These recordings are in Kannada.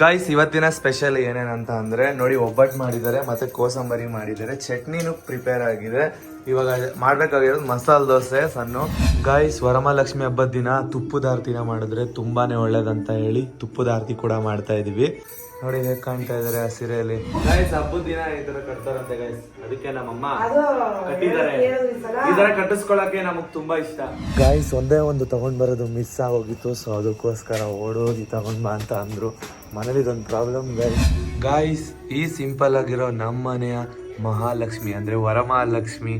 ಗಾಯ್ಸ್ ಇವತ್ತಿನ ಸ್ಪೆಷಲ್ ಏನೇನಂತ ಅಂದರೆ ನೋಡಿ ಒಬ್ಬಟ್ಟು ಮಾಡಿದ್ದಾರೆ ಮತ್ತೆ ಕೋಸಂಬರಿ ಮಾಡಿದ್ದಾರೆ. ಚಟ್ನಿನೂ ಪ್ರಿಪೇರ್ ಆಗಿದೆ. ಇವಾಗ ಮಾಡಬೇಕಾಗಿರೋದು ಮಸಾಲೆ ದೋಸೆ ಸಣ್ಣ ಗಾಯ್ಸ್ ವರಮಹಾಲಕ್ಷ್ಮಿ ಹಬ್ಬದ ದಿನ ತುಪ್ಪದ ಆರತಿನ ಮಾಡಿದ್ರೆ ತುಂಬಾನೇ ಒಳ್ಳೇದಂತ ಹೇಳಿ ತುಪ್ಪದ ಆರತಿ ಕೂಡ ಮಾಡ್ತಾ ಇದೀವಿ. ನೋಡಿ ಹೇಗೆ ಕಾಣ್ತಾ ಇದಾರೆ ಆ ಸೀರೆಯಲ್ಲಿ? ಗಾಯ್ಸ್ ಹಬ್ಬದ ದಿನ ಈ ತರ ಕಟ್ತಾರಂತೆ ಗಾಯ್ಸ್ ಅದಕ್ಕೆ ನಮ್ಮಮ್ಮ ಕಟ್ಟಿದ್ದಾರೆ. ಈ ತರ ಕಟ್ಟಿಸ್ಕೊಳಕ್ಕೆ ನಮಗ್ ತುಂಬಾ ಇಷ್ಟ. ಗಾಯ್ಸ್ ಒಂದೇ ಒಂದು ತಗೊಂಡ್ ಬರೋದು ಮಿಸ್ ಆಗೋಗಿತ್ತು ಸೊ ಅದಕ್ಕೋಸ್ಕರ ಓಡೋಗಿ ತಗೊಂಡ್ ಬಾ ಅಂತ ಅಂದ್ರು. ಮನೇಲಿ ಇದೊಂದು ಪ್ರಾಬ್ಲಮ್ ಗಾಯ್ಸ್ ಈ ಸಿಂಪಲ್ ಆಗಿರೋ ನಮ್ಮ ಮನೆಯ ಮಹಾಲಕ್ಷ್ಮಿ, ಅಂದರೆ ವರಮಹಾಲಕ್ಷ್ಮಿ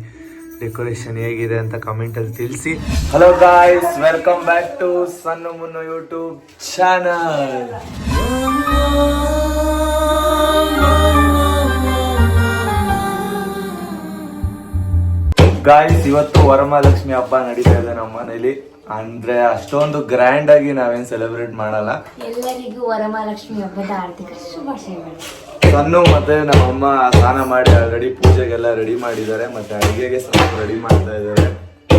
ಡೆಕೋರೇಷನ್ ಹೇಗಿದೆ ಅಂತ ಕಮೆಂಟ್ ಅಲ್ಲಿ ತಿಳಿಸಿ. Hello guys welcome back to ಸಣ್ಣ ಮುನ್ನು ಯೂಟ್ಯೂಬ್ ಚಾನಲ್ ಗಾಯ್ಸ್ ಇವತ್ತು ವರಮಹಾಲಕ್ಷ್ಮಿ ಹಬ್ಬ ನಡೀತಾ ಇದೆ ನಮ್ಮ ಮನೇಲಿ. ಅಂದ್ರೆ ಅಷ್ಟೊಂದು ಗ್ರ್ಯಾಂಡ್ ಆಗಿ ನಾವೇನ್ ಸೆಲೆಬ್ರೇಟ್ ಮಾಡಲ್ಲ. ಎಲ್ಲರಿಗೂ ವರಮಹಾಲಕ್ಷ್ಮಿ ಹಬ್ಬದ ಆರ್ಥಿಕ ಶುಭಾಶಯಗಳು. ಸಣ್ಣ ಮತ್ತೆ ನಮ್ಮಮ್ಮ ಸ್ನಾನ ಮಾಡಿ ಆಲ್ರೆಡಿ ಪೂಜೆಗೆಲ್ಲ ರೆಡಿ ಮಾಡಿದ್ದಾರೆ ಮತ್ತೆ ಅಡಿಗೆಗೆ ಸ್ವಲ್ಪ ರೆಡಿ ಮಾಡ್ತಾ ಇದ್ದಾರೆ.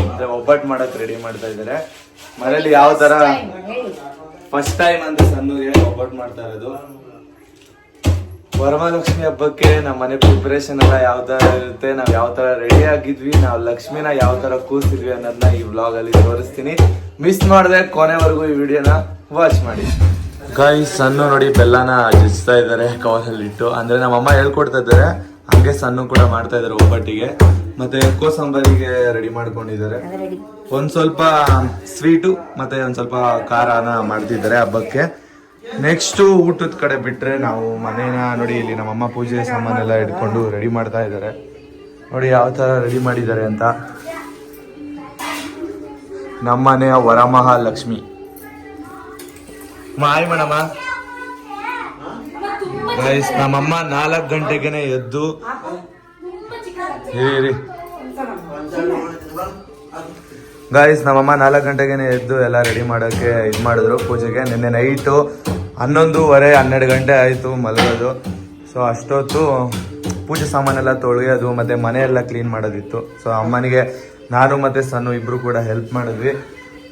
ಅಂದ್ರೆ ಒಬ್ಬಟ್ಟು ಮಾಡಕ್ ರೆಡಿ ಮಾಡ್ತಾ ಇದ್ದಾರೆ. ಮನೇಲಿ ಯಾವ ತರ ಫಸ್ಟ್ ಟೈಮ್ ಅಂತ ಸಣ್ಣಗೆ ಒಬ್ಬಟ್ಟು ಮಾಡ್ತಾ ಇರೋದು. ವರಮಹಾಲಕ್ಷ್ಮಿ ಹಬ್ಬಕ್ಕೆ ನಮ್ಮ ಮನೆ ಪ್ರಿಪ್ರೇಷನ್ ಎಲ್ಲ ಯಾವ ತರ ಇರುತ್ತೆ ನಾವ್ ಯಾವ ತರ ರೆಡಿ ಆಗಿದ್ವಿ ನಾವ್ ಲಕ್ಷ್ಮಿನ ಯಾವ ತರ ಕೂರ್ಸಿದ್ವಿ ಅನ್ನೋದನ್ನ ಈ ವ್ಲಾಗ್ ಅಲ್ಲಿ ತೋರಿಸ್ತೀನಿ. ಮಿಸ್ ಮಾಡದೆ ಕೊನೆವರೆಗೂ ಈ ವಿಡಿಯೋನ ವಾಚ್ ಮಾಡಿ. ಗಾಯ್ಸ್ ಸಣ್ಣ ನೋಡಿ ಬೆಲ್ಲನ ಜಜ್ತಾ ಇದ್ದಾರೆ ಕವಲಲ್ಲಿ ಇಟ್ಟು ಅಂದ್ರೆ ನಮ್ಮಮ್ಮ ಹೇಳ್ಕೊಡ್ತಾ ಇದ್ದಾರೆ ಹಂಗೆ ಸಣ್ಣ ಕೂಡ ಮಾಡ್ತಾ ಇದ್ದಾರೆ ಒಬ್ಬಟ್ಟಿಗೆ. ಮತ್ತೆ ಕೋಸಂಬರಿಗೆ ರೆಡಿ ಮಾಡ್ಕೊಂಡಿದ್ದಾರೆ. ರೆಡಿ ಒಂದ್ ಸ್ವಲ್ಪ ಸ್ವೀಟು ಮತ್ತೆ ಒಂದ್ ಸ್ವಲ್ಪ ಖಾರನ ಮಾಡ್ತಿದ್ದಾರೆ ಹಬ್ಬಕ್ಕೆ. ನೆಕ್ಸ್ಟ್ ಊಟದ ಕಡೆ ಬಿಟ್ರೆ ನಾವು ಮನೇನ ನೋಡಿ ಇಲ್ಲಿ ನಮ್ಮಮ್ಮ ಪೂಜೆ ಸಾಮಾನೆಲ್ಲ ಇಟ್ಕೊಂಡು ರೆಡಿ ಮಾಡ್ತಾ ಇದ್ದಾರೆ. ನೋಡಿ ಯಾವ ತರ ರೆಡಿ ಮಾಡಿದ್ದಾರೆ ಅಂತ. ನಮ್ಮನೆಯ ವರಮಹಾಲಕ್ಷ್ಮಿ. ಮಾಯ್ ಮೇಡಮ ಗೈಸ್ ನಮ್ಮಮ್ಮ ನಾಲ್ಕು ಗಂಟೆಗೆನೆ ಎದ್ದು ಹೇಳಿ. ಇರಿ ಗಾಯ್ಸ್ ನಮ್ಮಮ್ಮ ನಾಲ್ಕು ಗಂಟೆಗೆ ಎದ್ದು ಎಲ್ಲ ರೆಡಿ ಮಾಡೋಕ್ಕೆ ಇದು ಮಾಡಿದ್ರು. ಪೂಜೆಗೆ ನಿನ್ನೆ ನೈಟು ಹನ್ನೊಂದೂವರೆ, ಹನ್ನೆರಡು ಗಂಟೆ ಆಯಿತು ಮಲಗೋದು. ಸೊ ಅಷ್ಟೊತ್ತು ಪೂಜೆ ಸಾಮಾನೆಲ್ಲ ತೊಳೆಯೋದು, ಮತ್ತು ಮನೆಯೆಲ್ಲ ಕ್ಲೀನ್ ಮಾಡೋದಿತ್ತು. ಸೊ ಅಮ್ಮನಿಗೆ ನಾನು ಮತ್ತು ಸಣ್ಣ ಇಬ್ಬರು ಕೂಡ ಹೆಲ್ಪ್ ಮಾಡಿದ್ವಿ.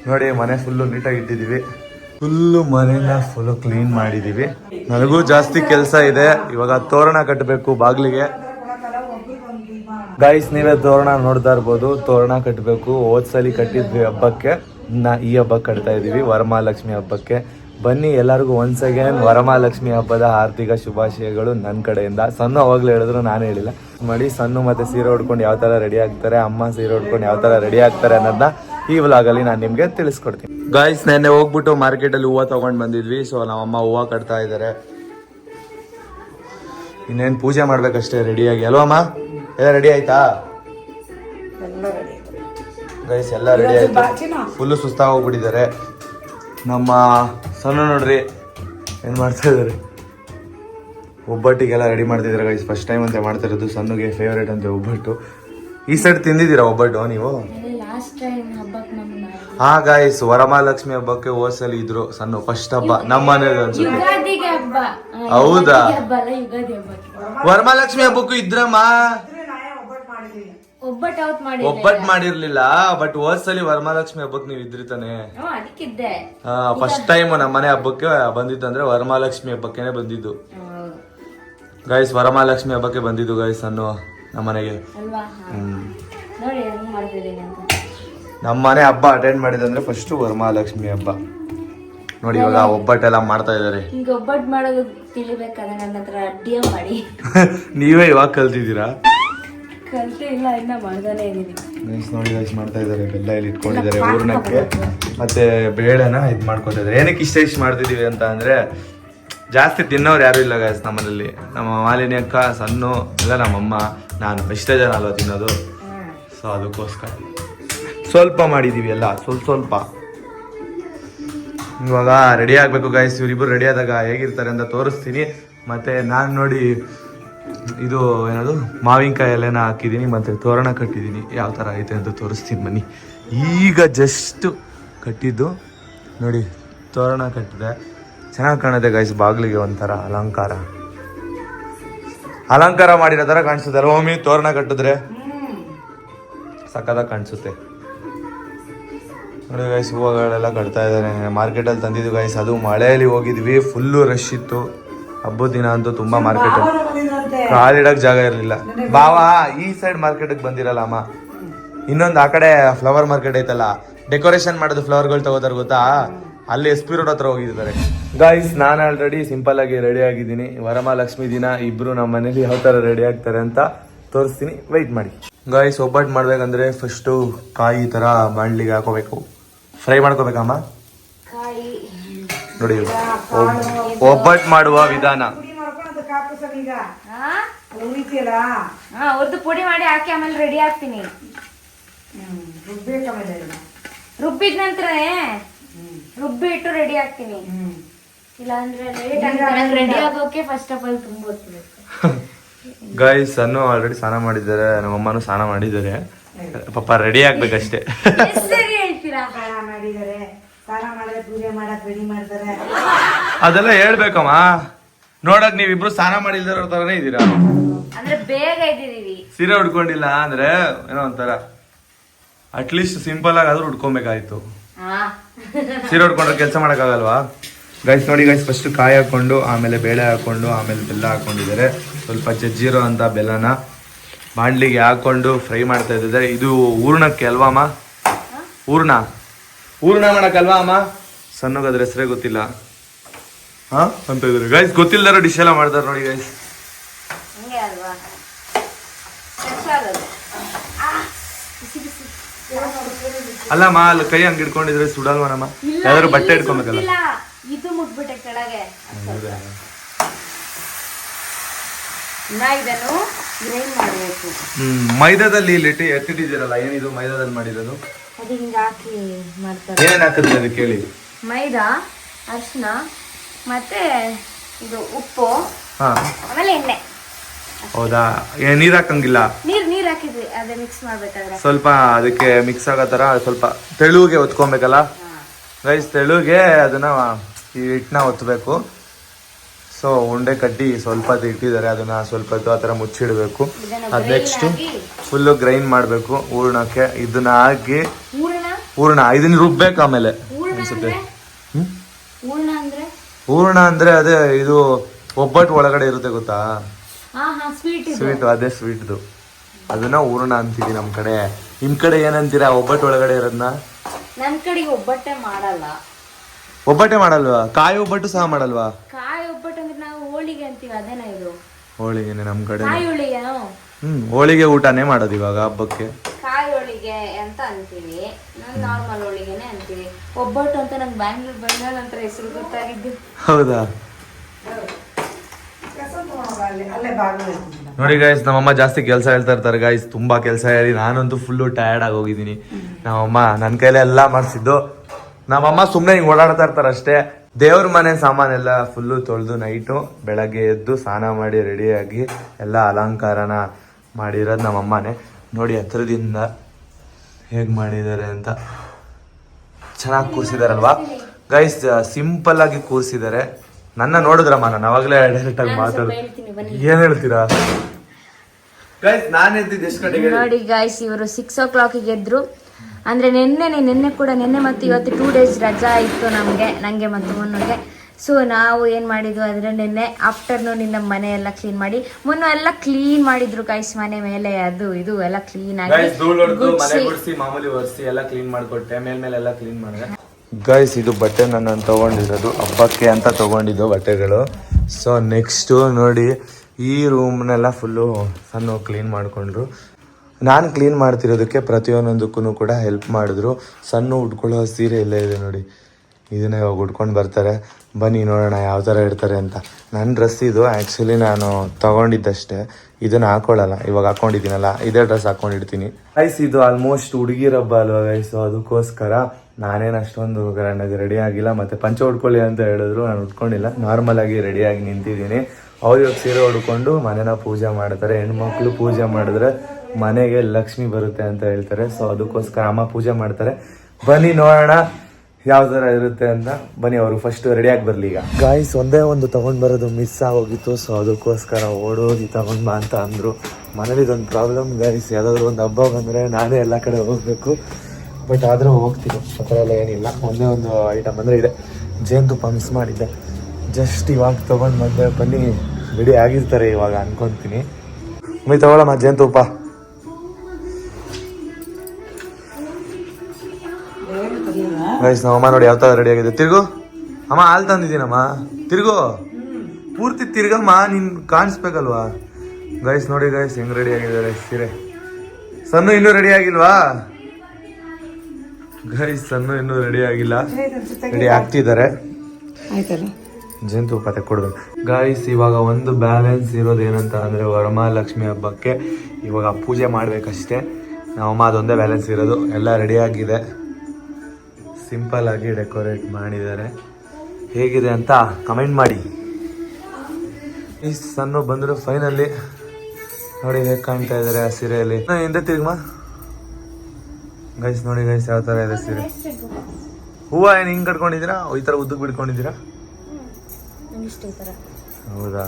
ನೋಡಿ, ಮನೆ ಫುಲ್ಲು ನೀಟಾಗಿ ಇಟ್ಟಿದ್ದೀವಿ. ಫುಲ್ಲು ಮನೆಯನ್ನ ಫುಲ್ಲು ಕ್ಲೀನ್ ಮಾಡಿದ್ದೀವಿ. ನನಗೂ ಜಾಸ್ತಿ ಕೆಲಸ ಇದೆ. ಇವಾಗ ತೋರಣ ಕಟ್ಟಬೇಕು ಬಾಗಿಲಿಗೆ. ಗೈಸ್ ನೀವೇ ತೋರಣ ನೋಡ್ತಾ ಇರ್ಬೋದು. ತೋರಣ ಕಟ್ಟಬೇಕು ಹೋದ್ಸಲಿ ಕಟ್ಟಿದ್ವಿ ಹಬ್ಬಕ್ಕೆ. ನಾ ಈ ಹಬ್ಬ ಕಟ್ತಾ ಇದೀವಿ, ವರಮಹಾಲಕ್ಷ್ಮಿ ಹಬ್ಬಕ್ಕೆ. ಬನ್ನಿ ಎಲ್ಲರಿಗೂ ಒನ್ಸ್ ಅಗೇನ್ ವರಮಹಾಲಕ್ಷ್ಮಿ ಹಬ್ಬದ ಆರ್ಥಿಕ ಶುಭಾಶಯಗಳು ನನ್ನ ಕಡೆಯಿಂದ. ಸಣ್ಣ ಅವಾಗಲೇ ಹೇಳಿದ್ರು, ನಾನು ಹೇಳಿಲ್ಲ. ಮಾಡಿ ಸಣ್ಣ ಮತ್ತೆ ಸೀರೆ ಉಡ್ಕೊಂಡು ಯಾವ ತರ ರೆಡಿ ಆಗ್ತಾರೆ, ಅಮ್ಮ ಸೀರೆ ಉಡ್ಕೊಂಡು ಯಾವ ತರ ರೆಡಿ ಆಗ್ತಾರೆ ಅನ್ನೋದನ್ನ ಈ ವ್ಲಾಗಲ್ಲಿ ನಾನು ನಿಮಗೆ ತಿಳಿಸ್ಕೊಡ್ತೀನಿ. ಗಾಯ್ಸ್ ನೆನ್ನೆ ಹೋಗ್ಬಿಟ್ಟು ಮಾರ್ಕೆಟಲ್ಲಿ ಹೂವು ತಗೊಂಡ್ ಬಂದಿದ್ವಿ. ಸೊ ನಮ್ಮಮ್ಮ ಹೂವು ಕಟ್ತಾ ಇದ್ದಾರೆ ಇನ್ನೇನು ಪೂಜೆ ಮಾಡ್ಬೇಕಷ್ಟೇ ರೆಡಿಯಾಗಿ ಅಲ್ವಮ್ಮ? ಎಲ್ಲ ರೆಡಿ ಆಯ್ತಾ? ಗೈಸ್ ಎಲ್ಲ ರೆಡಿ ಆಯ್ತು. ಫುಲ್ಲು ಸುಸ್ತಾಗಿ ಹೋಗ್ಬಿಟ್ಟಿದ್ದಾರೆ. ನಮ್ಮ ಸಣ್ಣ ನೋಡ್ರಿ ಏನು ಮಾಡ್ತಾ ಇದ್ದಾರೆ? ಒಬ್ಬಟ್ಟಿಗೆಲ್ಲ ರೆಡಿ ಮಾಡ್ತಿದ್ದಾರೆ ಗೈಸ್ ಫಸ್ಟ್ ಟೈಮ್ ಅಂತ ಮಾಡ್ತಾ ಇರೋದು ಸಣ್ಣಗೆ ಫೇವ್ರೇಟ್ ಅಂತ ಒಬ್ಬಟ್ಟು. ಈ ಸೈಡ್ ತಿಂದಿದ್ದೀರಾ ಒಬ್ಬಟ್ಟು ನೀವು? ಲಾಸ್ಟ್ ಟೈಮ್ ಹಬ್ಬಕ್ಕೆ ನಮ್ಮನ್ನ ಹಾ ಗಾಯ್ಸ್ ವರಮಹಾಲಕ್ಷ್ಮಿ ಹಬ್ಬಕ್ಕೆ ಹೋದ್ಸಲಿ ಇದ್ರು ಸಣ್ಣ ಫಸ್ಟ್ ಹಬ್ಬ ನಮ್ಮ ಮನೇಲಿ ಹೌದಾ? ವರಮಹಾಲಕ್ಷ್ಮಿ ಹಬ್ಬಕ್ಕೂ ಇದ್ರಮ್ಮ? ಒಬ್ಬಟ್ಟು ಔಟ್ ಮಾಡಿ ಒಬ್ಬಟ್ ಮಾಡಿರ್ಲಿಲ್ಲ ಬಟ್ ಹೋದ್ಸಲಿ ವರಮಹಾಲಕ್ಷ್ಮಿ ಹಬ್ಬಕ್ಕೆ ನೀವು ಇದ್ರಿ ತಾನೆ. ಅದಕ್ಕಿದ್ದೆ. ಫಸ್ಟ್ ಟೈಮ್ ನಮ್ಮ ಮನೆ ಹಬ್ಬಕ್ಕೆ ಬಂದಿದ್ದಂದ್ರೆ ವರಮಹಾಲಕ್ಷ್ಮಿ ಹಬ್ಬಕ್ಕೆನೆ ಬಂದಿದ್ದು. ಗೈಸ್ ವರಮಹಾಲಕ್ಷ್ಮಿ ಹಬ್ಬಕ್ಕೆ ಬಂದಿದ್ದು ಗೈಸ್ ಅನ್ನು ನಮ್ಮ ಮನೆಗೆ. ನಮ್ಮ ಮನೆ ಹಬ್ಬ ಅಟೆಂಡ್ ಮಾಡಿದಂದ್ರೆ ಫಸ್ಟ್ ವರಮಹಾಲಕ್ಷ್ಮಿ ಹಬ್ಬ. ನೋಡಿ ಇವಾಗ ಒಬ್ಬಟ್ಟೆಲ್ಲ ಮಾಡ್ತಾ ಇದಾರೆ. ಒಬ್ಬಟ್ಟು ಮಾಡೋದು ತಿಳಿಬೇಕಾದ್ರೆ ನನ್ನ ಹತ್ರ ಅಡ್ಡಿಯ ಮಾಡಿ. ನೀವೇ ಇವಾಗ ಕಲ್ತಿದ್ದೀರಾ? ಕಲ್ತೇ ಇಲ್ಲ ಇನ್ನ ಮಾಡ್ದಾನೆ ಇದೀನಿ ಗೈಸ್ ನೋಡಿ ಗೈಸ್ ಮಾಡ್ತಾ ಇದ್ದಾರೆ ಬೆಲ್ಲ ಇಲ್ಲಿ ಇಟ್ಕೊಂಡಿದ್ದಾರೆ ಹೂರ್ಣಕ್ಕೆ ಮತ್ತೆ ಬೇಳೆನ ಇದು ಮಾಡ್ಕೊತಾ ಇದ್ದಾರೆ. ಏನಕ್ಕೆ ಇಷ್ಟ ಇಷ್ಟ ಮಾಡ್ತಿದೀವಿ ಅಂತ ಅಂದ್ರೆ ಜಾಸ್ತಿ ತಿನ್ನೋರು ಯಾರು ಇಲ್ಲ ಗೈಸ್ ನಮ್ಮನಲ್ಲಿ ನಮ್ಮ ಮಾಲಿನಿ ಅಕ್ಕ ಸಣ್ಣ ಎಲ್ಲ ನಮ್ಮಮ್ಮ ನಾನು ಇಷ್ಟೇ ಜನ ಅಲ್ವಾ ತಿನ್ನೋದು. ಸೊ ಅದಕ್ಕೋಸ್ಕರ. ಸ್ವಲ್ಪ ಮಾಡಿದೀವಿ ಎಲ್ಲ ಸ್ವಲ್ಪ ಸ್ವಲ್ಪ. ಇವಾಗ ರೆಡಿ ಆಗಬೇಕು ಗೈಸ್ ಇವರಿಬ್ಬರು ರೆಡಿ ಆದಾಗ ಹೇಗಿರ್ತಾರೆ ಅಂತ ತೋರಿಸ್ತೀನಿ. ಮತ್ತೆ ನಾನು ನೋಡಿ ಇದು ಏನದು? ಮಾವಿನಕಾಯಿ ಎಲೆನ ಹಾಕಿದ್ದೀನಿ ಮತ್ತೆ ತೋರಣ ಕಟ್ಟಿದ್ದೀನಿ. ಯಾವ ಥರ ಐತೆ ಅಂತ ತೋರಿಸ್ತೀನಿ ಬನ್ನಿ. ಈಗ ಜಸ್ಟ್ ಕಟ್ಟಿದ್ದು ನೋಡಿ ತೋರಣ ಕಟ್ಟಿದೆ. ಚೆನ್ನಾಗಿ ಕಾಣುತ್ತೆ ಗೈಸ್ ಬಾಗಿಲಿಗೆ ಒಂಥರ ಅಲಂಕಾರ. ಅಲಂಕಾರ ಮಾಡಿರೋ ಥರ ಕಾಣಿಸುತ್ತೆ. ಓಮಿ ತೋರಣ ಕಟ್ಟಿದ್ರೆ ಸಕ್ಕದಾಗ ಕಾಣಿಸುತ್ತೆ. ನೋಡಿ ಗೈಸ್ ಹೂವುಗಳೆಲ್ಲ ಕಟ್ತಾ ಇದ್ದಾರೆ. ಮಾರ್ಕೆಟಲ್ಲಿ ತಂದಿದ್ದು ಗೈಸ್ ಅದು ಮಳೆಯಲ್ಲಿ ಹೋಗಿದ್ವಿ. ಫುಲ್ಲು ರಶ್ ಇತ್ತು. ಹಬ್ಬದ ದಿನ ಅಂತೂ ತುಂಬಾ ಮಾರ್ಕೆಟ್ ಕಾಲಿಡಕ್ ಜಾಗ ಇರಲಿಲ್ಲ. ಬಾವ ಈ ಸೈಡ್ ಮಾರ್ಕೆಟ್ಗೆ ಬಂದಿರಲ್ಲ ಅಮ್ಮ. ಇನ್ನೊಂದು ಆ ಕಡೆ ಫ್ಲವರ್ ಮಾರ್ಕೆಟ್ ಐತಲ್ಲ ಡೆಕೋರೇಷನ್ ಮಾಡೋದು ಫ್ಲವರ್ಗಳು ತಗೋತಾರೆ ಗೊತ್ತಾ? ಅಲ್ಲಿ ಎಸ್ ಪಿ ರೋಡ್ ಹತ್ರ ಹೋಗಿದ್ದಾರೆ. ಗಾಯ್ಸ್ ನಾನು ಆಲ್ರೆಡಿ ಸಿಂಪಲ್ ಆಗಿ ರೆಡಿ ಆಗಿದ್ದೀನಿ. ವರಮಹಾಲಕ್ಷ್ಮಿ ದಿನ ಇಬ್ರು ನಮ್ಮ ಮನೇಲಿ ಯಾವ ತರ ರೆಡಿ ಆಗ್ತಾರೆ ಅಂತ ತೋರಿಸ್ತೀನಿ. ವೆಯ್ಟ್ ಮಾಡಿ. ಗಾಯ್ಸ್ ಒಬ್ಬಟ್ಟು ಮಾಡ್ಬೇಕಂದ್ರೆ ಫಸ್ಟು ಕಾಯಿ ಥರ ತರ ಬಾಣ್ಲಿಗೆ ಹಾಕೋಬೇಕು. ಫ್ರೈ ಮಾಡ್ಕೋಬೇಕಮ್ಮ ನೋಡಿ ಒಬ್ಬಟ್ಟು ಮಾಡುವ ವಿಧಾನ. ಹಾ ಹಾ ಅವ್ರದ್ದು ಪುಡಿ ಮಾಡಿ ಹಾಕಿ ಆಮೇಲೆ ರೆಡಿ ಆಗ್ತೀನಿ. ರುಬ್ಬಿದ ನಂತರ ರುಬ್ಬಿ ಇಟ್ಟು ರೆಡಿ ಆಗ್ತೀನಿ. ಇಲ್ಲ ಅಂದ್ರೆ ಲೇಟ್ ಆಗುತ್ತೆ ರೆಡಿ ಆಗೋಕೆ ಫಸ್ಟ್ ಆಫ್ ಆಲ್ ತುಂಬ ಗಾಯ್ಸ್ ಅನ್ನು ಆಲ್ರೆಡಿ ಸ್ನಾನ ಮಾಡಿದ್ದಾರೆ. ನಮ್ಮಮ್ಮನೂ ಸ್ನಾನ ಮಾಡಿದ್ದಾರೆ. ಪಾಪ ರೆಡಿ ಆಗ್ಬೇಕಷ್ಟೇ. ಎಷ್ಟ್ ಸರಿ ಹೇಳ್ತೀರಾ? ಸ್ನಾನ ಮಾಡಿದ್ದಾರೆ. ಸ್ನಾನ ಮಾಡಿದ್ರೆ ಪೂಜೆ ಮಾಡಕ್ ರೆಡಿ ಮಾಡ್ತಾರೆ. ಅದೆಲ್ಲ ಹೇಳ್ಬೇಕಮ್ಮ. ನೋಡಕ್ ನೀವಿಬ್ರು ಸ್ನಾನ ಮಾಡಿಲ್ದಿರೋ ತರನೇ ಇದ್ದೀರಾ? ಅಂದ್ರೆ ಬೇಗ ಇದ್ದೀವಿ ಸೀರೆ ಉಡ್ಕೊಂಡಿಲ್ಲ ಅಂದ್ರೆ ಏನೋ ಒಂಥರ. ಅಟ್ಲೀಸ್ಟ್ ಸಿಂಪಲ್ ಆಗಿ ಆದ್ರೂ ಉಡ್ಕೊಬೇಕಾಯ್ತು. ಸೀರೆ ಉಡ್ಕೊಂಡ್ರೆ ಕೆಲಸ ಮಾಡೋಕ್ಕಾಗಲ್ವಾ? ಗೈಸ್ ನೋಡಿ ಗೈಸ್ ಫಸ್ಟ್ ಕಾಯಿ ಹಾಕೊಂಡು ಆಮೇಲೆ ಬೇಳೆ ಹಾಕೊಂಡು ಆಮೇಲೆ ಬೆಲ್ಲ ಹಾಕೊಂಡಿದ್ದಾರೆ. ಸ್ವಲ್ಪ ಜಜ್ಜಿರೋ ಅಂತ ಬೆಲ್ಲನ ಬಾಂಡ್ಲಿಗೆ ಹಾಕೊಂಡು ಫ್ರೈ ಮಾಡ್ತಾ ಇದ್ದಾರೆ. ಇದು ಹೂರ್ಣಕ್ಕೆ ಅಲ್ವಾ ಅಮ್ಮ? ಹೂರ್ಣ ಹೂರ್ಣ ಮಾಡಕ್ಕಲ್ವಾ ಅಮ್ಮ? ಸಣ್ಣಗಾದ್ರೆ ಹೆಸರೇ ಗೊತ್ತಿಲ್ಲ. ಹಾ? ಅಂತ ಇದ್ರು ಗೈಸ್ ಗೊತ್ತಿಲ್ಲದಾರ ಡಿಶ್ ಎಲ್ಲ ಮಾಡ್ತಾರೆ ನೋಡಿ ಗಾಯ್ಸ್ ಹಂಗೆ ಅಲ್ವಾ? ಕಷ್ಟ ಆ, ಬಿಸಿ ಬಿಸಿ. ಅಲ್ಲಮ್ಮ ಅಲ್ಲಿ ಕೈ ಹಂಗೆ ಹಿಡ್ಕೊಂಡಿದ್ರೆ ಸುಡಲ್ವನಮ್ಮ ಇಲ್ಲ, ಯಾವ್ದಾದ್ರು ಬಟ್ಟೆ ಇಲ್ಲಿ ಹಿಡ್ಕೊಬೇಕಲ್ಲ. ಇದು ಮುಟ್ಬಿಟ್ಟೆ ಕೆಳಗೆ. ಮೈದಾದಲ್ಲಿ ಲಿಟ್ಟಿ ಎತ್ತಿಟ್ಟಿದ್ದೀರಲ್ಲ ಏನಿದು ಮೈದಾದಲ್ಲಿ ಮಾಡಿರೋದು? ಅದು ಏನೇನ್ ಹಾಕಿದ್ರಿ ಅದಕ್ಕೆ ಹೇಳಿ ಮೈದಾ ಅರಿಶಿನ ಮತ್ತೆ ಇದು ಉಪ್ಪು ಹಾ. ಆಮೇಲೆ ಎಣ್ಣೆ. ಹೌದಾ? ನೀರ್ ಹಾಕಂಗಿಲ್ಲ? ನೀರ್ ನೀರ್ ಹಾಕಿದ್ವಿ ಅದೇ ಮಿಕ್ಸ್ ಮಾಡ್ಬೇಕಾದ್ರೆ. ಸ್ವಲ್ಪ ಅದಕ್ಕೆ ಮಿಕ್ಸ್ ಆಗೋ ತರ ಸ್ವಲ್ಪ ತೆಳುಗೆ ಒತ್ಕೊಬೇಕಲ್ಲ? ಗೈಸ್ ತೆಳುಗೆ ಅದನ್ನ ಈ ಹಿಟ್ಟನ್ನ ಒತ್ತಬೇಕು ಸೊ ಉಂಡೆ ಕಟ್ಟಿ ಸ್ವಲ್ಪ ಇಟ್ಟಿದ್ದಾರೆ ಅದನ್ನ ಸ್ವಲ್ಪ ಆ ಥರ ಮುಚ್ಚಿಡಬೇಕು. ಅದು ನೆಕ್ಸ್ಟ್ ಫುಲ್ಲು ಗ್ರೈಂಡ್ ಮಾಡಬೇಕು ಹೂರ್ಣಕ್ಕೆ ಇದನ್ನ ಹಾಕಿ ಹೂರ್ಣ? ಇದನ್ನ ರುಬ್ಬೇಕು ಆಮೇಲೆ. ಅನ್ಸುತ್ತೆ. ಹ್ಮ್? ಹೂರ್ಣ ಅಂದ್ರೆ ಅದೇ ಇದು ಒಬ್ಬಟ್ಟು ಒಳಗಡೆ ಇರುತ್ತೆ ಗೊತ್ತಾ? ಸ್ವೀಟ್ ಅದೇ ಸ್ವೀಟ್ದು ಅದನ್ನ ಹೂರ್ಣ ಅಂತೀವಿ ನಮ್ ಕಡೆ. ನಿಮ್ ಕಡೆ ಏನಂತೀರಾ ಒಬ್ಬಟ್ಟು ಒಳಗಡೆ ಇರೋದನ್ನ ನಮ್ ಕಡೆ ಒಬ್ಬಟ್ಟೆ ಮಾಡಲ್ಲ. ಒಬ್ಬಟ್ಟೆ ಮಾಡಲ್ವಾ? ಕಾಯಿ ಒಬ್ಬಟ್ಟು ಸಹ ಮಾಡಲ್ವಾ? ಕಾಯಿ ಒಬ್ಬಟ್ಟು ಅಂದ್ರೆ ನಾವು ಹೋಳಿಗೆ ಅಂತೀವಿ ಅದೇನ ಇದು? ಹೋಳಿಗೆನೆ ನಮ್ ಕಡೆ ಕಾಯಿ ಹೋಳಿಗೆ ಹ್ಮ್ ಹೋಳಿಗೆ ಊಟನೇ ಮಾಡೋದು ಇವಾಗ ಹಬ್ಬಕ್ಕೆ. ಕಾಯಿ ಹೋಳಿಗೆ ಅಂತ ಅಂತೀವಿ. ನಾನು ನಾರ್ಮಲ್ ಹೋಳಿಗೆನೆ ಅಂತೀವಿ. ಒಬ್ಬಟ್ಟು ಅಂತ ನಂಗೆ ಬ್ಯಾಂಗ್ಳೂರ್ ಬಂದ ನಂತರ ಹೆಸರು ಗೊತ್ತಾಗಿದ್ದು. ಹೌದಾ? ನೋಡಿ ಗಾಯ್ಸ್ ನಮ್ಮಮ್ಮ ಜಾಸ್ತಿ ಕೆಲಸ ಹೇಳ್ತಾ ಇರ್ತಾರೆ ಗಾಯ್ಸ್ ತುಂಬಾ ಕೆಲಸ ಹೇಳಿ. ನಾನಂತೂ ಫುಲ್ಲು ಟಯರ್ಡ್ ಆಗಿ ಹೋಗಿದ್ದೀನಿ. ನಮ್ಮಮ್ಮ ನನ್ನ ಕೈಲೇ ಎಲ್ಲ ಮಾಡಿಸಿದ್ದು. ನಮ್ಮಮ್ಮ ಸುಮ್ಮನೆ ಹಿಂಗೆ ಓಡಾಡ್ತಾ ಇರ್ತಾರೆ ಅಷ್ಟೇ. ದೇವ್ರ ಮನೆ ಸಾಮಾನೆಲ್ಲ ಫುಲ್ಲು ತೊಳೆದು ನೈಟು ಬೆಳಗ್ಗೆ ಎದ್ದು ಸ್ನಾನ ಮಾಡಿ ರೆಡಿಯಾಗಿ ಎಲ್ಲ ಅಲಂಕಾರನ ಮಾಡಿರೋದು ನಮ್ಮಮ್ಮನೇ. ನೋಡಿ ಹತ್ರದಿಂದ ಹೇಗೆ ಮಾಡಿದ್ದಾರೆ ಅಂತ. ಚೆನ್ನಾಗಿ ಕೂರಿಸಿದಾರಲ್ವಾ? ಗೈಸ್ ಸಿಂಪಲ್ ಆಗಿ ಕೂರಿಸಿದ್ದಾರೆ ನನ್ನ ನೋಡಿದ್ರಮ್ಮ ನಾನು ಅವಾಗಲೇ ಡೈರೆಕ್ಟ್ ಆಗಿ ಮಾತಾಡ್ತೀನಿ ಏನ್ ಹೇಳ್ತೀರಾ? ಗೈಸ್ ನಾನು ಎದ್ದಿದ್ದು ಎಷ್ಟು ಗಂಟೆಗೆ ನೋಡಿ ಗೈಸ್ ಇವರು ಸಿಕ್ಸ್ ಓ ಕ್ಲಾಕಿಗೆ ಎದ್ರು. ಅಂದ್ರೆ ನಿನ್ನೆ ನಿನ್ನೆ ಕೂಡ ನಿನ್ನೆ ಮತ್ತೆ ಇವತ್ತು ಟೂ ಡೇಸ್ ರಜಾ ಇತ್ತು ನಮಗೆ. ನನಗೆ ಮತ್ತು ಮುನ್ನುಗೆ. ಸೊ ನಾವು ಏನು ಮಾಡಿದ್ವು? ಅಂದರೆ ನಿನ್ನೆ ಆಫ್ಟರ್ನೂನ್ ಮನೆ ಎಲ್ಲ ಕ್ಲೀನ್ ಮಾಡಿ ಮೊನ್ನೆ ಎಲ್ಲ ಕ್ಲೀನ್ ಮಾಡಿದ್ರು ಗೈಸ್ ಮನೆ ಮೇಲೆ ಅದು ಇದು ಎಲ್ಲ ಕ್ಲೀನ್ ಆಗಿ. ಮಾಮೂಲಿ ಒರೆಸಿ ಎಲ್ಲ ಕ್ಲೀನ್ ಮಾಡಿಕೊಟ್ಟೆ. ಮೇಲ್ಮೇಲೆ ಎಲ್ಲ ಕ್ಲೀನ್ ಮಾಡಿದೆ. ಗೈಸ್ ಇದು ಬಟ್ಟೆ ನಾನು ತಗೊಂಡಿರೋದು ಹಬ್ಬಕ್ಕೆ ಅಂತ ತಗೊಂಡಿದ್ದು ಬಟ್ಟೆಗಳು. ಸೊ ನೆಕ್ಸ್ಟು ನೋಡಿ ಈ ರೂಮ್ನೆಲ್ಲ ಫುಲ್ಲು ಸಣ್ಣ ಕ್ಲೀನ್ ಮಾಡಿಕೊಂಡ್ರು. ನಾನು ಕ್ಲೀನ್ ಮಾಡ್ತಿರೋದಕ್ಕೆ ಪ್ರತಿಯೊಂದೊಂದಕ್ಕೂ ಕೂಡ ಹೆಲ್ಪ್ ಮಾಡಿದ್ರು. ಸಣ್ಣ ಉಟ್ಕೊಳ್ಳೋ ಸೀರೆ ಇಲ್ಲೇ ಇದೆ ನೋಡಿ. ಇದನ್ನ ಇವಾಗ ಉಟ್ಕೊಂಡು ಬರ್ತಾರೆ. ಬನ್ನಿ ನೋಡೋಣ ಯಾವ ಥರ ಇರ್ತಾರೆ ಅಂತ. ನನ್ನ ಡ್ರೆಸ್ ಇದು ಆ್ಯಕ್ಚುಲಿ ನಾನು ತಗೊಂಡಿದ್ದಷ್ಟೇ. ಇದನ್ನು ಹಾಕೊಳ್ಳಲ್ಲ. ಇವಾಗ ಹಾಕೊಂಡಿದ್ದೀನಲ್ಲ. ಇದೇ ಡ್ರೆಸ್ ಹಾಕೊಂಡಿರ್ತೀನಿ ಗೈಸ್ ಇದು ಆಲ್ಮೋಸ್ಟ್ ಹುಡುಗಿರ ಹಬ್ಬ ಅಲ್ವಾ ಗೈಸು ಅದಕ್ಕೋಸ್ಕರ ನಾನೇನು ಅಷ್ಟೊಂದು ಗ್ರ್ಯಾಂಡಾಗಿ ರೆಡಿ ಆಗಿಲ್ಲ. ಮತ್ತು ಪಂಚ ಉಟ್ಕೊಳ್ಳಿ ಅಂತ ಹೇಳಿದ್ರು. ನಾನು ಉಟ್ಕೊಂಡಿಲ್ಲ. ನಾರ್ಮಲ್ ಆಗಿ ರೆಡಿಯಾಗಿ ನಿಂತಿದ್ದೀನಿ. ಅವ್ರು ಇವಾಗ ಸೀರೆ ಉಡ್ಕೊಂಡು ಮನೆನ ಪೂಜೆ ಮಾಡ್ತಾರೆ. ಹೆಣ್ಮಕ್ಳು ಪೂಜೆ ಮಾಡಿದ್ರೆ ಮನೆಗೆ ಲಕ್ಷ್ಮಿ ಬರುತ್ತೆ ಅಂತ ಹೇಳ್ತಾರೆ. ಸೊ ಅದಕ್ಕೋಸ್ಕರ ಅಮ್ಮ ಪೂಜೆ ಮಾಡ್ತಾರೆ. ಬನ್ನಿ ನೋಡೋಣ. ಯಾವ ಥರ ಇರುತ್ತೆ ಅಂತ ಬನ್ನಿ, ಅವರು ಫಸ್ಟ್ ರೆಡಿಯಾಗಿ ಬರಲಿ ಈಗ. ಗಾಯ್ಸ್ ಒಂದೇ ಒಂದು ತಗೊಂಡ್ ಬರೋದು ಮಿಸ್ ಆಗೋಗಿತ್ತು ಸೊ ಅದಕ್ಕೋಸ್ಕರ ಓಡೋಗಿ ತಗೊಂಡ್ ಬಾ ಅಂತ ಅಂದ್ರು. ಮನೇಲಿ ಇದೊಂದು ಪ್ರಾಬ್ಲಮ್ ಗಾಯ್ಸ್ ಯಾವ್ದಾದ್ರು ಒಂದು ಹಬ್ಬ ಬಂದ್ರೆ ನಾನೇ ಎಲ್ಲ ಕಡೆ ಹೋಗ್ಬೇಕು. ಬಟ್ ಆದರೂ ಹೋಗ್ತೀನಿ. ಆ ಥರ ಎಲ್ಲ ಏನಿಲ್ಲ. ಒಂದೇ ಒಂದು ಐಟಮ್ ಅಂದರೆ ಇದೆ. ಜೇನುತುಪ್ಪ ಮಿಸ್ ಮಾಡಿದ್ದೆ. ಜಸ್ಟ್ ಇವಾಗ ತೊಗೊಂಡು ಬಂದೆ. ಬನ್ನಿ ರೆಡಿ ಆಗಿರ್ತಾರೆ ಇವಾಗ ಅನ್ಕೊಂತೀನಿ. ಮೈ ತಗೊಳಮ್ಮ ಜೇನುತುಪ್ಪ ಗೈಸ್ ನಮ್ಮ ಅಮ್ಮ ನೋಡಿ ಯಾವ ಥರ ರೆಡಿ ಆಗಿದೆ. ತಿರ್ಗು ಅಮ್ಮ ಹಾಲು ತಂದಿದ್ದೀನಮ್ಮ. ತಿರ್ಗು ಪೂರ್ತಿ ತಿರ್ಗಮ್ಮ ನೀನು ಕಾಣಿಸ್ಬೇಕಲ್ವಾ? ಗೈಸ್ ನೋಡಿ ಗೈಸ್ ಹೆಂಗ್ ರೆಡಿ ಆಗಿದ್ದಾರೆ ಸೀರೆ. ಸನ್ನು ಇನ್ನೂ ರೆಡಿ ಆಗಿಲ್ವಾ? ಗೈಸ್ ಸನ್ನು ಇನ್ನೂ ರೆಡಿ ಆಗಿಲ್ಲ. ರೆಡಿ ಆಗ್ತಿದ್ದಾರೆ. ಜಂತು ಕತೆ ಕೊಡ್ಬೇಕು ಗಾಯ್ಸ್ ಇವಾಗ ಒಂದು ಬ್ಯಾಲೆನ್ಸ್ ಇರೋದು ಏನಂತ ಅಂದರೆ ವರಮಹಾಲಕ್ಷ್ಮಿ ಹಬ್ಬಕ್ಕೆ ಇವಾಗ ಪೂಜೆ ಮಾಡಬೇಕಷ್ಟೇ. ನಮ್ಮಮ್ಮ ಅದೊಂದೇ ಬ್ಯಾಲೆನ್ಸ್ ಇರೋದು. ಎಲ್ಲ ರೆಡಿ ಸಿಂಪಲ್ ಆಗಿ ಡೆಕೋರೇಟ್ ಮಾಡಿದ್ದಾರೆ. ಹೇಗಿದೆ ಅಂತ ಕಮೆಂಟ್ ಮಾಡಿ. ಈ ಸಣ್ಣ ಬಂದರು ಫೈನಲ್ಲಿ ನೋಡಿ ಹೇಗೆ ಕಾಣ್ತಾ ಇದ್ದಾರೆ ಆ ಸೀರೆಯಲ್ಲಿ. ಹಿಂದೆ ತಿರ್ಗಮ್ಮ ಗೈಸ್ ನೋಡಿ ಗೈಸ್ ಯಾವ ಥರ ಇದೆ ಸೀರೆ. ಹೂವು ಏನು ಹಿಂಗೆ ಕಟ್ಕೊಂಡಿದ್ದೀರಾ? ಈ ಥರ ಉದ್ದಕ್ಕೆ ಬಿಟ್ಕೊಂಡಿದ್ದೀರಾ? ಹೌದಾ?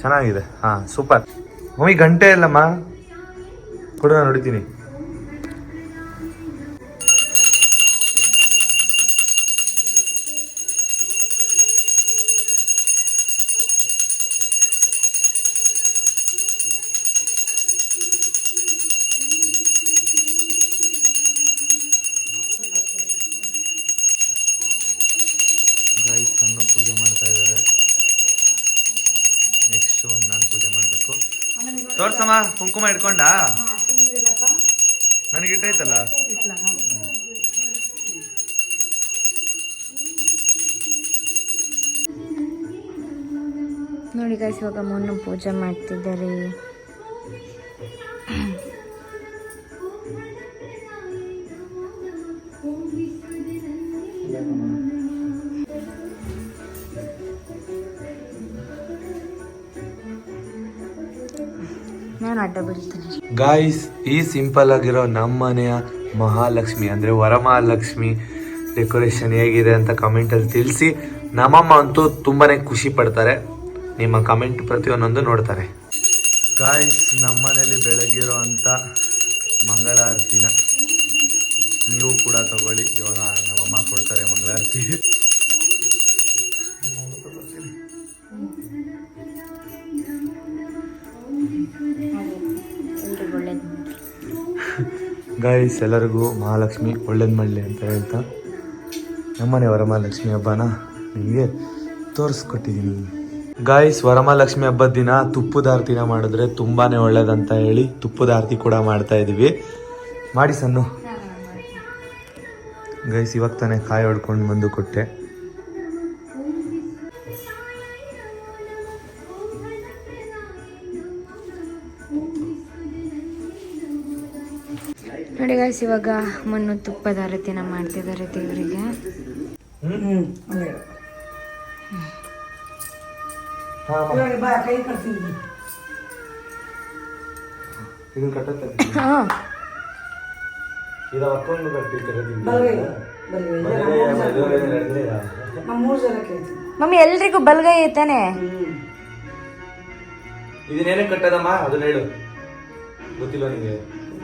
ಚೆನ್ನಾಗಿದೆ. ಹಾಂ, ಸೂಪರ್. ಮಮ್ಮಿ, ಗಂಟೆ ಇಲ್ಲಮ್ಮ. ಕೊಡು, ನಾನು ಹೊಡಿತೀನಿ. ಕುಂಕುಮ ಇಟ್ಕೊಂಡ? ನನಗೆ ಇಟ್ಟೈತಲ್ಲ ನೋಡಿ ಗಾಯ್ಸ್ ಇವಾಗ ಮೊನ್ನೆ ಪೂಜೆ ಮಾಡ್ತಿದ್ದಾರೆ. ಗಾಯ್ಸ್ ಈ ಸಿಂಪಲ್ ಆಗಿರೋ ನಮ್ಮ ಮನೆಯ ಮಹಾಲಕ್ಷ್ಮಿ, ಅಂದ್ರೆ ವರಮಹಾಲಕ್ಷ್ಮಿ ಡೆಕೋರೇಷನ್ ಹೇಗಿದೆ ಅಂತ ಕಮೆಂಟಲ್ಲಿ ತಿಳಿಸಿ. ನಮ್ಮಮ್ಮ ಅಂತೂ ತುಂಬಾನೇ ಖುಷಿ ಪಡ್ತಾರೆ. ನಿಮ್ಮ ಕಮೆಂಟ್ ಪ್ರತಿಯೊಂದೊಂದು ನೋಡ್ತಾರೆ. ಗಾಯ್ಸ್ ನಮ್ಮನೇಲಿ ಬೆಳಗಿರೋ ಅಂತ ಮಂಗಳಾರತಿನ ನೀವು ಕೂಡ ತಗೊಳ್ಳಿ. ಇವಾಗ ನಮ್ಮಮ್ಮ ಕೊಡ್ತಾರೆ ಮಂಗಳಾರತಿ. ಗಾಯ್ಸ್ ಎಲ್ಲರಿಗೂ ಮಹಾಲಕ್ಷ್ಮಿ ಒಳ್ಳೇದು ಮಾಡಲಿ ಅಂತ ಹೇಳ್ತಾ ನಮ್ಮನೆ ವರಮಹಾಲಕ್ಷ್ಮಿ ಹಬ್ಬನ ನಿಮಗೆ ತೋರಿಸ್ಕೊಟ್ಟಿದ್ದೀನಿ ಗಾಯ್ಸ್ ವರಮಹಾಲಕ್ಷ್ಮಿ ಹಬ್ಬದ ದಿನ ತುಪ್ಪದ ಆರತಿನ ಮಾಡಿದ್ರೆ ತುಂಬಾನೇ ಒಳ್ಳೇದಂತ ಹೇಳಿ ತುಪ್ಪದ ಆರತಿ ಕೂಡ ಮಾಡ್ತಾ ಇದ್ದೀವಿ ಮಾಡಿ ಸಣ್ಣ ಗೈಸ್ ಇವಾಗ ತಾನೇ ಕಾಯಿ ಹೊಡ್ಕೊಂಡು ಬಂದು ಕೊಟ್ಟೆ. ಗಾಯ್ಸ್ ಇವಾಗ ಮಣ್ಣು ತುಪ್ಪದ ಆರತಿನ ಮಾಡ್ತಿದ್ದಾರೆ ದೇವರಿಗೆ. ಮಮ್ಮಿ ಎಲ್ರಿಗೂ ಬಲ್ಗೈ ಐತಾನೆ? ಇದನ್ನೇನೆ ಕಟ್ಟದಮ್ಮ? ಅದನ್ನ ಹೇಳು. ಗೊತ್ತಿಲ್ಲ ನಿಮಗೆ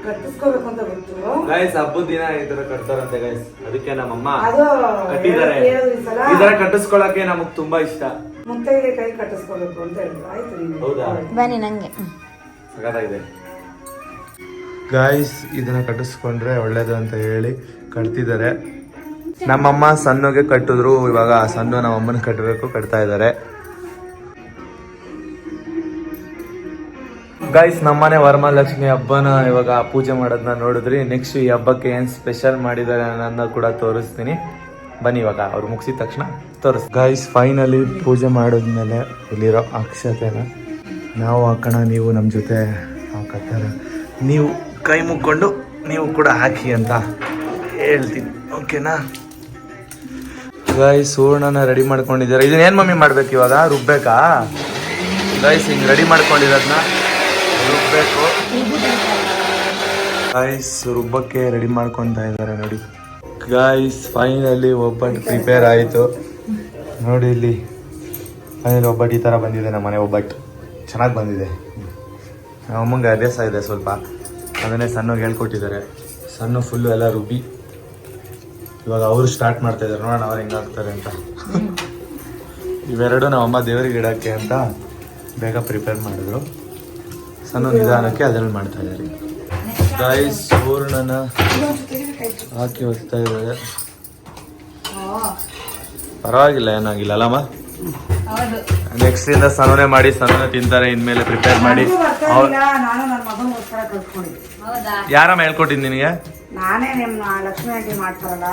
ಕಟ್ಟಿಸ್ಕೋಬೇಕು ಅಂತ ಗೊತ್ತು. ಗೈಸ್ ಹಬ್ಬದ ದಿನ ಈ ತರ ಕಟ್ತಾರಂತೆ ಗೈಸ್ ಅದಕ್ಕೆ ನಮ್ಮಮ್ಮ ಅದು ಕಟ್ಟಿದ್ದಾರೆ. ಹೇಳೋದು ಈ ಸಲ. ಈ ತರ ಕಟ್ಟಿಸ್ಕೊಳಕ್ಕೆ ನಮಗ್ ತುಂಬಾ ಇಷ್ಟ. ಮುತ್ತೈದೆ ಕೈ ಕಟ್ಟಿಸ್ಕೋಬೇಕು ಅಂತ ಹೇಳಿದ್ರು. ಆಯ್ತು ನೀವು ಹೌದಾ? ಬನ್ನಿ ನಂಗೆ. ಸಗದಾಗಿದೆ ಗಾಯ್ಸ್ ಇದನ್ನ ಕಟ್ಟಿಸ್ಕೊಂಡ್ರೆ ಒಳ್ಳೇದು ಅಂತ ಹೇಳಿ ಕಟ್ತಿದ್ದಾರೆ. ನಮ್ಮಮ್ಮ ಸಣ್ಣಗೆ ಕಟ್ಟಿದ್ರು ಇವಾಗ ಸಣ್ಣ ನಮ್ಮಮ್ಮನ ಕಟ್ಟಬೇಕು ಕಟ್ತಾ ಇದ್ದಾರೆ. ಗಾಯ್ಸ್ ನಮ್ಮನೆ ವರಮಹಾಲಕ್ಷ್ಮಿ ಹಬ್ಬನ ಇವಾಗ ಪೂಜೆ ಮಾಡೋದನ್ನ ನೋಡಿದ್ರಿ. ನೆಕ್ಸ್ಟ್ ಈ ಹಬ್ಬಕ್ಕೆ ಏನು ಸ್ಪೆಷಲ್ ಮಾಡಿದ್ದಾರೆ ಅನ್ನೋದನ್ನ ಕೂಡ ತೋರಿಸ್ತೀನಿ. ಬನ್ನಿ ಇವಾಗ, ಅವ್ರು ಮುಗಿಸಿದ ತಕ್ಷಣ ತೋರಿಸ್ ಗೈಸ್ ಫೈನಲಿ ಪೂಜೆ ಮಾಡಿದ್ಮೇಲೆ ಇಲ್ಲಿರೋ ಅಕ್ಷತೆನ. ನಾವು ಹಾಕೋಣ ನೀವು ನಮ್ಮ ಜೊತೆ ಹಾಕತ್ತಾರ ನೀವು ಕೈ ಮುಕ್ಕೊಂಡು ನೀವು ಕೂಡ ಹಾಕಿ ಅಂತ ಹೇಳ್ತೀನಿ. ಓಕೆನಾ ಗಾಯ್ಸ್ ಹೂರ್ಣನ ರೆಡಿ ಮಾಡ್ಕೊಂಡಿದ್ದಾರೆ. ಇದನ್ನೇನು ಮಮ್ಮಿ ಮಾಡ್ಬೇಕು ಇವಾಗ? ರುಬ್ಬೇಕಾ? ಗೈಸ್ ಹಿಂಗೆ ರೆಡಿ ಮಾಡ್ಕೊಂಡಿರೋದನ್ನ ಗಾಯ್ಸ್ ರುಬ್ಬಕ್ಕೆ ರೆಡಿ ಮಾಡ್ಕೊತಾ ಇದ್ದಾರೆ ನೋಡಿ. ಗಾಯ್ಸ್ ಫೈನಲಿ ಒಬ್ಬಟ್ಟು ಪ್ರಿಪೇರ್ ಆಯಿತು. ನೋಡಿ ಇಲ್ಲಿ. ಫೈನಲಿ ಒಬ್ಬಟ್ಟು ಈ ಥರ ಬಂದಿದೆ ನಮ್ಮ ಮನೆ ಒಬ್ಬಟ್ಟು ಚೆನ್ನಾಗಿ ಬಂದಿದೆ. ನಮ್ಮ ಅಮ್ಮಂಗೆ ಅಭ್ಯಾಸ ಇದೆ ಸ್ವಲ್ಪ. ಅದನ್ನೇ ಸಣ್ಣಗೆ ಹೇಳ್ಕೊಟ್ಟಿದ್ದಾರೆ. ಸಣ್ಣ ಫುಲ್ಲು ಎಲ್ಲ ರುಬ್ಬಿ. ಇವಾಗ ಅವರು ಸ್ಟಾರ್ಟ್ ಮಾಡ್ತಾ ಇದ್ದಾರೆ ನೋಡೋಣ ಅವ್ರು ಹೆಂಗಾಗ್ತಾರೆ ಅಂತ. ಇವೆರಡು ನಮ್ಮ ಅಮ್ಮ ದೇವರಿಗೆ ಇಡಕ್ಕೆ ಅಂತ ಬೇಗ ಪ್ರಿಪೇರ್ ಮಾಡಿದ್ರು. ಸಣ್ಣ ನಿಧಾನಕ್ಕೆ ಅದರಲ್ಲಿ ಮಾಡ್ತಾ ಇದ್ದಾರೆ. ರೈಸ್ ಪೂರ್ಣನ ಹಾಕಿ ಹೋಗ್ತಾ ಇದ್ದಾರೆ. ಪರವಾಗಿಲ್ಲ ಏನಾಗಿಲ್ಲ ಅಲ್ಲಮ್ಮ? ಹೌದು ನೆಕ್ಸ್ಟ್ ಇಂದ ಸನೋನೆ ಮಾಡಿ ಸನೋನೆ ತಿಂತಾರೆ ಇನ್ಮೇಲೆ ಪ್ರಿಪೇರ್ ಮಾಡಿ. ಯಾರಮ್ಮ ಹೇಳ್ಕೊಟ್ಟಿದ್ದು ನಿನಗೆ? ನಾನೇ ನಿಮ್ಮ ಲಕ್ಷ್ಮೀ ಆಂಟಿ ಮಾಡ್ತಾರಲ್ಲ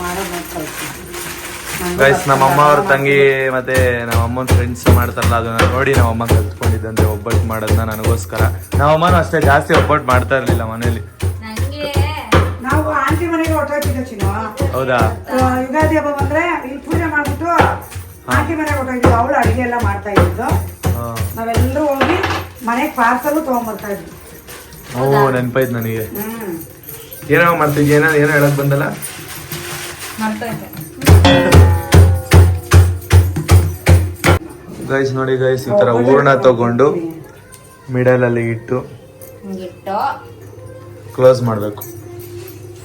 ಮಾಡೋದ್ ಗೈಸ್ ನಮ್ಮ ಅಮ್ಮ ಅವ್ರ ತಂಗಿ ಮತ್ತೆ ನಮ್ಮ ಅಮ್ಮನ ಫ್ರೆಂಡ್ಸ್ ಮಾಡ್ತಾರಲ್ಲ ಅದನ್ನ ನೋಡಿ ನಮ್ಮ ಅಮ್ಮ ಕಲ್ತ್ಕೊಂಡಿದ್ದಂತೆ ಒಬ್ಬಟ್ಟು ಮಾಡೋದನ್ನ ನನಗೋಸ್ಕರ. ನಮ್ಮ ಅಮ್ಮನೂ ಅಷ್ಟೇ ಜಾಸ್ತಿ ಒಬ್ಬಟ್ಟು ಮಾಡ್ತಾ ಇರ್ಲಿಲ್ಲ ಮನೇಲಿ. ನಂಗೆ ನಾವು ಆಂಟಿ ಮನೆಗೆ ಹೊಟ್ಟೋಗ್ತಿದ್ದೆ ಚಿನ್ನು. ಹೌದಾ? ಯುಗಾದಿ ಹಬ್ಬ ಬಂದ್ರೆ ಇಲ್ಲಿ ಪೂಜೆ ಮಾಡ್ಬಿಟ್ಟು ಆಂಟಿ ಮನೆಗೆ ಹೊಟ್ಟೋಗಿದ್ವಿ ಅವಳು ಅಡಿಗೆ ಎಲ್ಲ ಮಾಡ್ತಾ ಇದ್ದು. ನಾವೆಲ್ಲರೂ ಹೋಗಿ ಮನೆಗೆ ಪಾರ್ಸಲ್ ತಗೊಂಡ್ಬರ್ತಾ ಇದ್ವಿ. ಓ ನೆನಪಾಯ್ತು ನನಗೆ. ಏನೋ ಮಾಡ್ತಿದ್ಯ ಏನೋ ಏನೋ ಹೇಳಕ್ ಬಂದಲ್ಲ? ಗೈಸ್ ನೋಡಿ ಗೈಸ್ ಈ ತರ ಹೂರ್ಣ ತಗೊಂಡು ಮಿಡಲ್ ಅಲ್ಲಿ ಇಟ್ಟು ಹಿಂಗಿಟ್ಟು ಕ್ಲೋಸ್ ಮಾಡ್ಬೇಕು.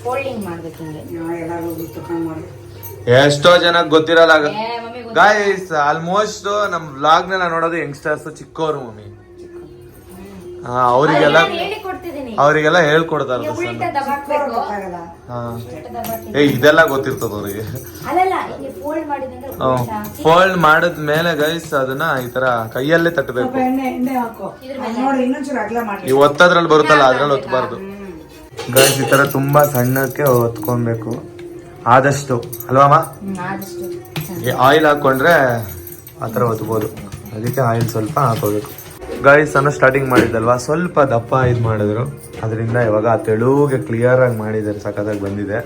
ಫೋಲ್ಡಿಂಗ್ ಮಾಡ್ಬೇಕು ಹಿಂಗೆ. ಎಲ್ಲಾರು ತಗೊಂಡ್ ಮಾಡಿ ಎಷ್ಟೋ ಜನ ಗೊತ್ತಿರಲ್ಲ? ಗಾಯ್ಸ್ ಆಲ್ಮೋಸ್ಟ್ ನಮ್ ವ್ಲಾಗ್ ನೆಲ್ಲ ನೋಡೋದು ಯಂಗ್ಸ್ಟರ್ಸ್ ಚಿಕ್ಕವರು ಮಮ್ಮಿ. ಅವರಿಗೆಲ್ಲ ಅವರಿಗೆಲ್ಲ ಹೇಳ್ಕೊಡ್ತಾರ ಏ ಇದೆಲ್ಲ ಗೊತ್ತಿರ್ತದ ಅವ್ರಿಗೆ. ಫೋಲ್ಡ್ ಮಾಡಿದ ಮೇಲೆ ಗೈಸ್ ಅದನ್ನ ಈ ತರ ಕೈಯಲ್ಲೇ ತಟ್ಟಬೇಕು. ಈ ಒತ್ತದ್ರಲ್ಲಿ ಬರುತ್ತಲ್ಲ ಅದ್ರಲ್ಲಿ ಒತ್ತಬಾರ್ದು ಗೈಸ್ ಈ ತರ ತುಂಬಾ ಸಣ್ಣಕ್ಕೆ ಒತ್ಕೊಬೇಕು. ಆದಷ್ಟು. ಅಲ್ವಾಮ ಆಯಿಲ್ ಹಾಕೊಂಡ್ರೆ ಆ ಥರ ಒತ್ಬೋದು. ಅದಕ್ಕೆ ಆಯಿಲ್ ಸ್ವಲ್ಪ ಹಾಕೋಬೇಕು ಗಾಯ್ಸ್ ಅನ್ನ ಸ್ಟಾರ್ಟಿಂಗ್ ಮಾಡಿದ್ದಲ್ವಾ? ಸ್ವಲ್ಪ ದಪ್ಪ ಇದು ಮಾಡಿದ್ರು. ಅದರಿಂದ ಇವಾಗ ತೆಳುಗೆ ಕ್ಲಿಯರ್ ಆಗಿ ಮಾಡಿದ್ದಾರೆ ಸಖತ್ತಾಗಿ ಬಂದಿದೆ.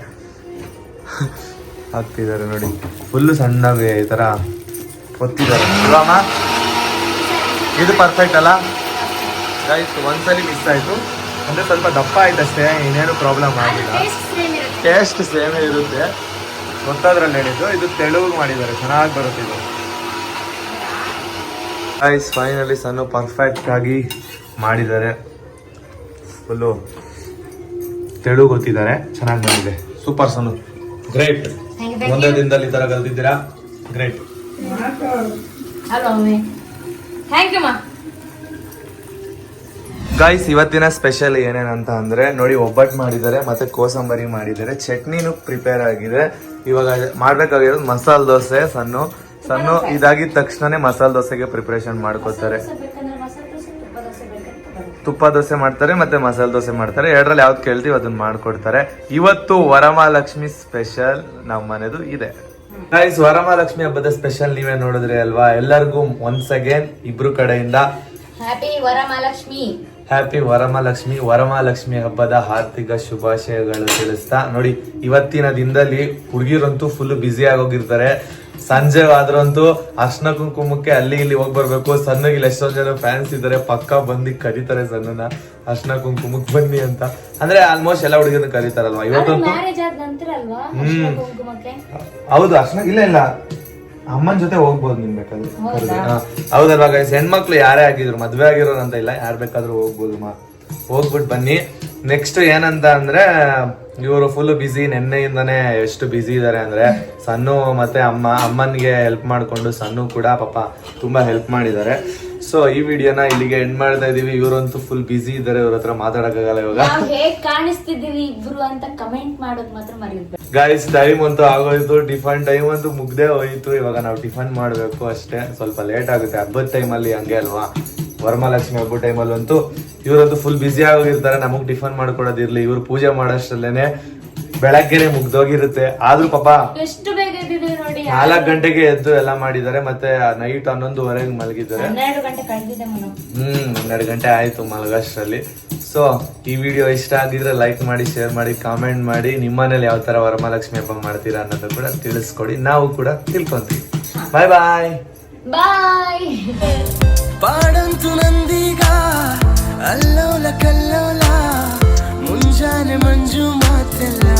ಹಾಕ್ತಿದ್ದಾರೆ ನೋಡಿ. ಫುಲ್ಲು ಸಣ್ಣಗೆ ಈ ಥರ ಒತ್ತಿದ್ದಾರೆ. ಅಲ್ವಾಮ ಇದು ಪರ್ಫೆಕ್ಟ್ ಅಲ್ಲ? ಗಾಯ್ಸ್ ಒಂದ್ಸಲಿ ಮಿಸ್ ಆಯಿತು. ಅಂದರೆ ಸ್ವಲ್ಪ ದಪ್ಪ ಆಯ್ತು ಅಷ್ಟೇ ಇನ್ನೇನು ಪ್ರಾಬ್ಲಮ್ ಆಗಿಲ್ಲ. ಟೇಸ್ಟ್ ಸೇಮೇ ಇರುತ್ತೆ. ಗೊತ್ತಾದ್ರಲ್ಲಿ ಹೇಳಿದ್ದು ಇದು ತೆಳುವು ಮಾಡಿದ್ದಾರೆ. ಚೆನ್ನಾಗಿ ಬರುತ್ತೆ ಇದು. ಐಸ್ ಫೈನಲಿ ಸಣ್ಣ ಪರ್ಫೆಕ್ಟ್ ಆಗಿ ಮಾಡಿದ್ದಾರೆ. ಫುಲ್ಲು ತೆಳು ಗೊತ್ತಿದ್ದಾರೆ. ಚೆನ್ನಾಗಿ ಬಂದಿದೆ. ಸೂಪರ್ ಸಣ್ಣ ಗ್ರೇಟ್ ಒಂದೇ ದಿನದಲ್ಲಿ ಈ ಥರ ಕಲ್ತಿದ್ದೀರಾ? ಗ್ರೇಟ್ ಗೈಸ್ ಇವತ್ತಿನ ಸ್ಪೆಷಲ್ ಏನೇನಂತ ಅಂದರೆ ನೋಡಿ ಒಬ್ಬಟ್ಟು ಮಾಡಿದ್ದಾರೆ ಮತ್ತು ಕೋಸಂಬರಿ ಮಾಡಿದ್ದಾರೆ ಚಟ್ನಿನೂ ಪ್ರಿಪೇರ್ ಆಗಿದೆ. ಇವಾಗ ಮಾಡಬೇಕಾಗಿರೋದು ಮಸಾಲೆ ದೋಸೆ ಸಣ್ಣ ಸಣ್ಣ ಇದಾಗಿದ ತಕ್ಷಣನೇ ಮಸಾಲೆ ದೋಸೆಗೆ ಪ್ರಿಪರೇಷನ್ ಮಾಡ್ಕೋತಾರೆ. ಬೇಕಂದ್ರೆ ಮಸಾಲೆ ತುಪ್ಪ ದೋಸೆ ಬೇಕಂದ್ರೆ ತುಪ್ಪ ದೋಸೆ. ಮಾಡ್ತಾರೆ ಮತ್ತೆ ಮಸಾಲೆ ದೋಸೆ ಮಾಡ್ತಾರೆ. ಎರಡರಲ್ಲಿ ಯಾವ್ದು ಕೇಳ್ತೀವಿ ಅದನ್ನ ಮಾಡ್ಕೊಡ್ತಾರೆ. ಇವತ್ತು ವರಮಹಾಲಕ್ಷ್ಮಿ ಸ್ಪೆಷಲ್ ನಮ್ಮ ಮನೆದು ಇದೆ. ಗೈಸ್ ವರಮಹಾಲಕ್ಷ್ಮಿ ಹಬ್ಬದ ಸ್ಪೆಷಲ್ ನೀವೇ ನೋಡಿದ್ರೆ ಅಲ್ವಾ? ಎಲ್ಲರಿಗೂ ಒನ್ಸ್ ಅಗೇನ್ ಇಬ್ರು ಕಡೆಯಿಂದ ಹ್ಯಾಪಿ ವರಮಹಾಲಕ್ಷ್ಮಿ. ಹ್ಯಾಪಿ ವರಮಹಾಲಕ್ಷ್ಮಿ ವರಮಹಾಲಕ್ಷ್ಮಿ ಹಬ್ಬದ ಆರ್ಥಿಕ ಶುಭಾಶಯಗಳು ತಿಳಿಸ್ತಾ ನೋಡಿ ಇವತ್ತಿನ ದಿನದಲ್ಲಿ ಹುಡುಗಿರಂತೂ ಫುಲ್ ಬ್ಯುಸಿ ಆಗೋಗಿರ್ತಾರೆ. ಸಂಜೆ ಆದ್ರಂತೂ ಅರ್ಶನ ಕುಂಕುಮಕ್ಕೆ ಅಲ್ಲಿ ಇಲ್ಲಿ ಹೋಗಿ ಬರ್ಬೇಕು. ಸಣ್ಣಗೆ ಇಲ್ಲಿ ಎಷ್ಟೊಂದ್ ಜನ ಫ್ಯಾನ್ಸ್ ಇದ್ದಾರೆ ಪಕ್ಕ ಬಂದು ಕರೀತಾರೆ ಸಣ್ಣನ. ಅರ್ಶನ ಕುಂಕುಮಕ್ಕೆ ಬನ್ನಿ ಅಂತ. ಅಂದ್ರೆ ಆಲ್ಮೋಸ್ಟ್ ಎಲ್ಲ ಹುಡುಗಿನ ಕರೀತಾರಲ್ವಾ? ಇವತ್ತಂತೂ ಹ್ಮ್. ಹೌದು ಅರ್ಶನ ಇಲ್ಲ ಇಲ್ಲ. ಅಮ್ಮನ ಜೊತೆ ಹೋಗ್ಬೋದು ನಿನ್ ಬೇಕಾದ್ರೆ. ಹೌದಲ್ವಾ ಗೈಸ್ ಹೆಣ್ಮಕ್ಳು ಯಾರೇ ಆಗಿದ್ರು ಮದ್ವೆ ಆಗಿರೋರು ಅಂತ ಇಲ್ಲ. ಯಾರು ಬೇಕಾದ್ರೂ ಹೋಗ್ಬೋದು ಮಾ. ಹೋಗ್ಬಿಟ್ಟು ಬನ್ನಿ. ನೆಕ್ಸ್ಟ್ ಏನಂತ ಅಂದ್ರೆ ಇವರು ಫುಲ್ ಬಿಸಿ ನೆನ್ನೆಯಿಂದಾನೇ ಎಷ್ಟು ಬಿಸಿ ಇದ್ದಾರೆ ಅಂದ್ರೆ ಸಣ್ಣ ಮತ್ತೆ ಅಮ್ಮ ಅಮ್ಮನಿಗೆ ಹೆಲ್ಪ್ ಮಾಡಿಕೊಂಡು ಸಣ್ಣ ಕೂಡ ಪಾಪ ತುಂಬಾ ಹೆಲ್ಪ್ ಮಾಡಿದ್ದಾರೆ. ಸೊ ಈ ವಿಡಿಯೋನ ಇಲ್ಲಿಗೆ ಎಂಡ್ ಮಾಡ್ತಾ ಇದೀವಿ. ಇವರಂತೂ ಫುಲ್ ಬಿಸಿ ಇದ್ದಾರೆ ಇವ್ರ ಹತ್ರ ಮಾತಾಡಕ್ಕಾಗಲ್ಲ ಇವಾಗ. ನಾವ್ ಹೇಗ್ ಕಾಣಿಸ್ತಿದೀವಿ ಇಬ್ರು ಅಂತ ಕಮೆಂಟ್ ಮಾಡೋದ್ ಮಾತ್ರ ಮರಿದ್ಬೇಡಿ ಗೈಸ್ ಟೈಮ್ ಅಂತೂ ಆಗೋಯ್ತು. ಟಿಫನ್ ಟೈಮ್ ಅಂತೂ ಮುಗ್ದೇ ಹೋಯ್ತು. ಇವಾಗ ನಾವು ಟಿಫನ್ ಮಾಡಬೇಕು ಅಷ್ಟೇ. ಸ್ವಲ್ಪ ಲೇಟ್ ಆಗುತ್ತೆ. ಹಬ್ಬದ ಟೈಮಲ್ಲಿ ಹಂಗೆ ಅಲ್ವಾ? ವರಮಹಾಲಕ್ಷ್ಮಿ ಹಬ್ಬ ಟೈಮಲ್ಲಿ ಅಂತೂ ಇವರಂತೂ ಫುಲ್ ಬ್ಯುಸಿ ಆಗೋಗಿರ್ತಾರೆ. ನಮಗ್ ಟಿಫನ್ ಮಾಡ್ಕೊಡೋದಿರ್ಲಿ ಇವ್ರು ಪೂಜೆ ಮಾಡೋಷ್ಟರಲ್ಲೇನೆ ಬೆಳಗ್ಗೆನೆ ಮುಗ್ದೋಗಿರುತ್ತೆ. ಆದ್ರೂ ಪಾಪ ಎಷ್ಟು ಬೇಗ ನಾಲ್ಕು ಗಂಟೆಗೆ ಎದ್ದು ಎಲ್ಲ ಮಾಡಿದ್ದಾರೆ. ಮತ್ತೆ ನೈಟ್ ಹನ್ನೊಂದುವರೆಗೆ ಮಲಗಿದ್ದಾರೆ. ಹ್ಮ್ ಹನ್ನೆರಡು ಗಂಟೆ ಆಯ್ತು ಮಲಗಷ್ಟ್ರಲ್ಲಿ. ಸೊ ಈ ವಿಡಿಯೋ ಇಷ್ಟ ಆಗಿದ್ರೆ ಲೈಕ್ ಮಾಡಿ ಶೇರ್ ಮಾಡಿ ಕಾಮೆಂಟ್ ಮಾಡಿ. ನಿಮ್ಮನೇಲಿ ಯಾವ ತರ ವರಮಹಾಲಕ್ಷ್ಮಿ ಹಬ್ಬ ಮಾಡ್ತೀರಾ ಅನ್ನೋದು ಕೂಡ ತಿಳಿಸ್ಕೊಡಿ. ನಾವು ಕೂಡ ತಿಳ್ಕೊಂತೀವಿ. ಬಾಯ್ ಬಾಯ್ ಬಾಯ್ పాడంతు నందిగా అల్లోల కల్లోలా ముంజానె మంజు మాతెల్లా